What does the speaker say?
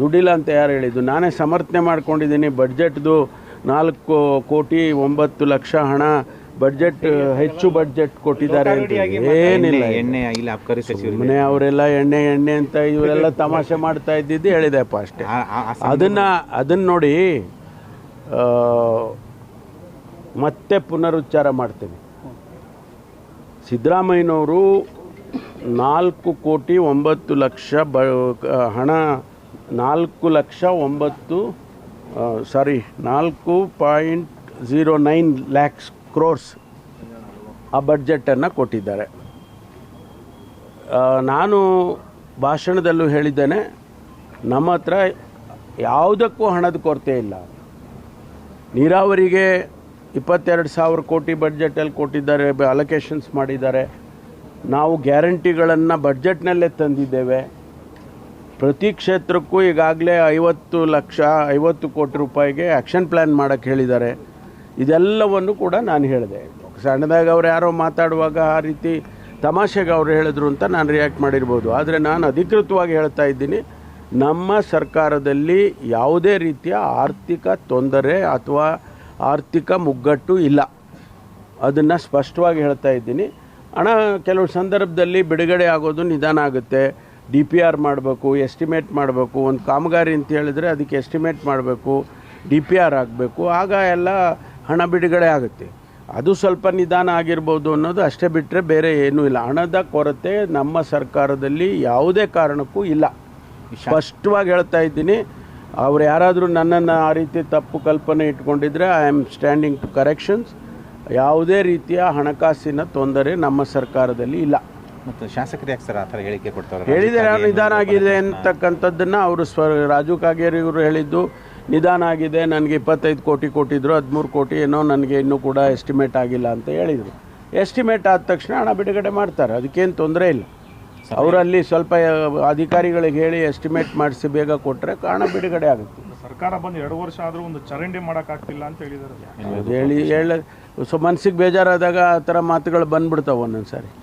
ದುಡ್ಡಿಲ್ಲ ಅಂತ ಯಾರು ಹೇಳಿದ್ದು? ನಾನೇ ಸಮರ್ಥನೆ ಮಾಡ್ಕೊಂಡಿದ್ದೀನಿ. ಬಡ್ಜೆಟ್ದು ನಾಲ್ಕು ಕೋಟಿ ಒಂಬತ್ತು ಲಕ್ಷ ಹಣ ಬಡ್ಜೆಟ್ ಹೆಚ್ಚು ಬಡ್ಜೆಟ್ ಕೊಟ್ಟಿದ್ದಾರೆ ಅಂತ ಏನಿಲ್ಲ ಎಣ್ಣೆ ಇಲ್ಲ ಅಬ್ಕಾರಿ ಸಚಿವರು ಮನೆ ಅವರೆಲ್ಲ ಎಣ್ಣೆ ಎಣ್ಣೆ ಅಂತ ಇವರೆಲ್ಲ ತಮಾಷೆ ಮಾಡ್ತಾ ಇದ್ದಿದ್ದು ಹೇಳಿದೆಪ್ಪ ಅಷ್ಟೇ. ಅದನ್ನ ಅದನ್ನ ನೋಡಿ ಮತ್ತೆ ಪುನರುಚ್ಚಾರ ಮಾಡ್ತೀನಿ. ಸಿದ್ದರಾಮಯ್ಯನವರು ನಾಲ್ಕು ಕೋಟಿ ಒಂಬತ್ತು ಲಕ್ಷ ಬ ಹಣ ನಾಲ್ಕು ಲಕ್ಷ ಒಂಬತ್ತು ಸಾರಿ ನಾಲ್ಕು point zero nine lakhs crores ಆ ಬಡ್ಜೆಟನ್ನು ಕೊಟ್ಟಿದ್ದಾರೆ. ನಾನು ಭಾಷಣದಲ್ಲೂ ಹೇಳಿದ್ದೇನೆ, ನಮ್ಮ ಹತ್ರ ಯಾವುದಕ್ಕೂ ಹಣದ ಕೊರತೆ ಇಲ್ಲ. ನೀರಾವರಿಗೆ ಇಪ್ಪತ್ತೆರಡು ಸಾವಿರ ಕೋಟಿ ಬಡ್ಜೆಟಲ್ಲಿ ಕೊಟ್ಟಿದ್ದಾರೆ ಅಲೊಕೇಶನ್ಸ್ ಮಾಡಿದ್ದಾರೆ. ನಾವು ಗ್ಯಾರಂಟಿಗಳನ್ನು ಬಡ್ಜೆಟ್ನಲ್ಲೇ ತಂದಿದ್ದೇವೆ. ಪ್ರತಿ ಕ್ಷೇತ್ರಕ್ಕೂ ಈಗಾಗಲೇ ಐವತ್ತು ಲಕ್ಷ, ಐವತ್ತು ಕೋಟಿ ರೂಪಾಯಿಗೆ ಆ್ಯಕ್ಷನ್ ಪ್ಲ್ಯಾನ್ ಮಾಡೋಕ್ಕೆ ಹೇಳಿದ್ದಾರೆ. ಇದೆಲ್ಲವನ್ನು ಕೂಡ ನಾನು ಹೇಳಿದೆ. ಸಣ್ಣದಾಗ ಅವ್ರು ಯಾರೋ ಮಾತಾಡುವಾಗ ಆ ರೀತಿ ತಮಾಷೆಗೆ ಅವರು ಹೇಳಿದ್ರು ಅಂತ ನಾನು ರಿಯಾಕ್ಟ್ ಮಾಡಿರ್ಬೋದು. ಆದರೆ ನಾನು ಅಧಿಕೃತವಾಗಿ ಹೇಳ್ತಾ ಇದ್ದೀನಿ, ನಮ್ಮ ಸರ್ಕಾರದಲ್ಲಿ ಯಾವುದೇ ರೀತಿಯ ಆರ್ಥಿಕ ತೊಂದರೆ ಅಥವಾ ಆರ್ಥಿಕ ಮುಗ್ಗಟ್ಟು ಇಲ್ಲ. ಅದನ್ನು ಸ್ಪಷ್ಟವಾಗಿ ಹೇಳ್ತಾ ಇದ್ದೀನಿ. ಹಣ ಕೆಲವು ಸಂದರ್ಭದಲ್ಲಿ ಬಿಡುಗಡೆ ಆಗೋದು ನಿಧಾನ ಆಗುತ್ತೆ. ಡಿ ಪಿ ಆರ್ ಮಾಡಬೇಕು, ಎಸ್ಟಿಮೇಟ್ ಮಾಡಬೇಕು, ಒಂದು ಕಾಮಗಾರಿ ಅಂತ ಹೇಳಿದ್ರೆ ಅದಕ್ಕೆ ಎಸ್ಟಿಮೇಟ್ ಮಾಡಬೇಕು, ಡಿ ಪಿ ಆರ್ ಆಗಬೇಕು ಆಗ ಎಲ್ಲ ಹಣ ಬಿಡುಗಡೆ ಆಗುತ್ತೆ. ಅದು ಸ್ವಲ್ಪ ನಿಧಾನ ಆಗಿರ್ಬೋದು ಅನ್ನೋದು ಅಷ್ಟೇ ಬಿಟ್ಟರೆ ಬೇರೆ ಏನೂ ಇಲ್ಲ. ಹಣದ ಕೊರತೆ ನಮ್ಮ ಸರ್ಕಾರದಲ್ಲಿ ಯಾವುದೇ ಕಾರಣಕ್ಕೂ ಇಲ್ಲ. ಸ್ಪಷ್ಟವಾಗಿ ಹೇಳ್ತಾ ಇದ್ದೀನಿ, ಅವ್ರು ಯಾರಾದರೂ ನನ್ನನ್ನು ಆ ರೀತಿ ತಪ್ಪು ಕಲ್ಪನೆ ಇಟ್ಕೊಂಡಿದ್ರೆ I am standing to corrections ಯಾವುದೇ ರೀತಿಯ ಹಣಕಾಸಿನ ತೊಂದರೆ ನಮ್ಮ ಸರ್ಕಾರದಲ್ಲಿ ಇಲ್ಲ. ಮತ್ತು ಶಾಸಕರು ಯಾಕೆ ಸರ್ ಆ ಥರ ಹೇಳಿಕೆ ಕೊಡ್ತಾರೆ ಹೇಳಿದರೆ ನಿಧಾನ ಆಗಿದೆ ಅಂತಕ್ಕಂಥದ್ದನ್ನು ಅವರು ಸ್ವ ರಾಜು ಕಾಗೇರಿ ಇವರು ಹೇಳಿದ್ದು. ನಿಧಾನ ಆಗಿದೆ ನನಗೆ ಇಪ್ಪತ್ತೈದು ಕೋಟಿ ಕೊಟ್ಟಿದ್ರು ಹದಿಮೂರು ಕೋಟಿ ಏನೋ ನನಗೆ ಇನ್ನೂ ಕೂಡ ಎಸ್ಟಿಮೇಟ್ ಆಗಿಲ್ಲ ಅಂತ ಹೇಳಿದರು. ಎಸ್ಟಿಮೇಟ್ ಆದ ತಕ್ಷಣ ಹಣ ಬಿಡುಗಡೆ ಮಾಡ್ತಾರೆ ಅದಕ್ಕೇನು ತೊಂದರೆ ಇಲ್ಲ. ಅವರಲ್ಲಿ ಸ್ವಲ್ಪ ಅಧಿಕಾರಿಗಳಿಗೆ ಹೇಳಿ ಎಸ್ಟಿಮೇಟ್ ಮಾಡಿಸಿ ಬೇಗ ಕೊಟ್ಟರೆ ಹಣ ಬಿಡುಗಡೆ ಆಗುತ್ತೆ. ಸರ್ಕಾರ ಬಂದು ಎರಡು ವರ್ಷ ಆದರೂ ಒಂದು ಚರಂಡಿ ಮಾಡೋಕ್ಕಾಗ್ತಿಲ್ಲ ಅಂತ ಹೇಳಿದ್ದಾರೆ. ಅದು ಹೇಳಿ ಹೇಳ ಸೊ ಮನಸ್ಸಿಗೆ ಬೇಜಾರಾದಾಗ ಆ ಥರ ಮಾತುಗಳು ಬಂದ್ಬಿಡ್ತಾವೆ ಒಂದೊಂದು ಸಾರಿ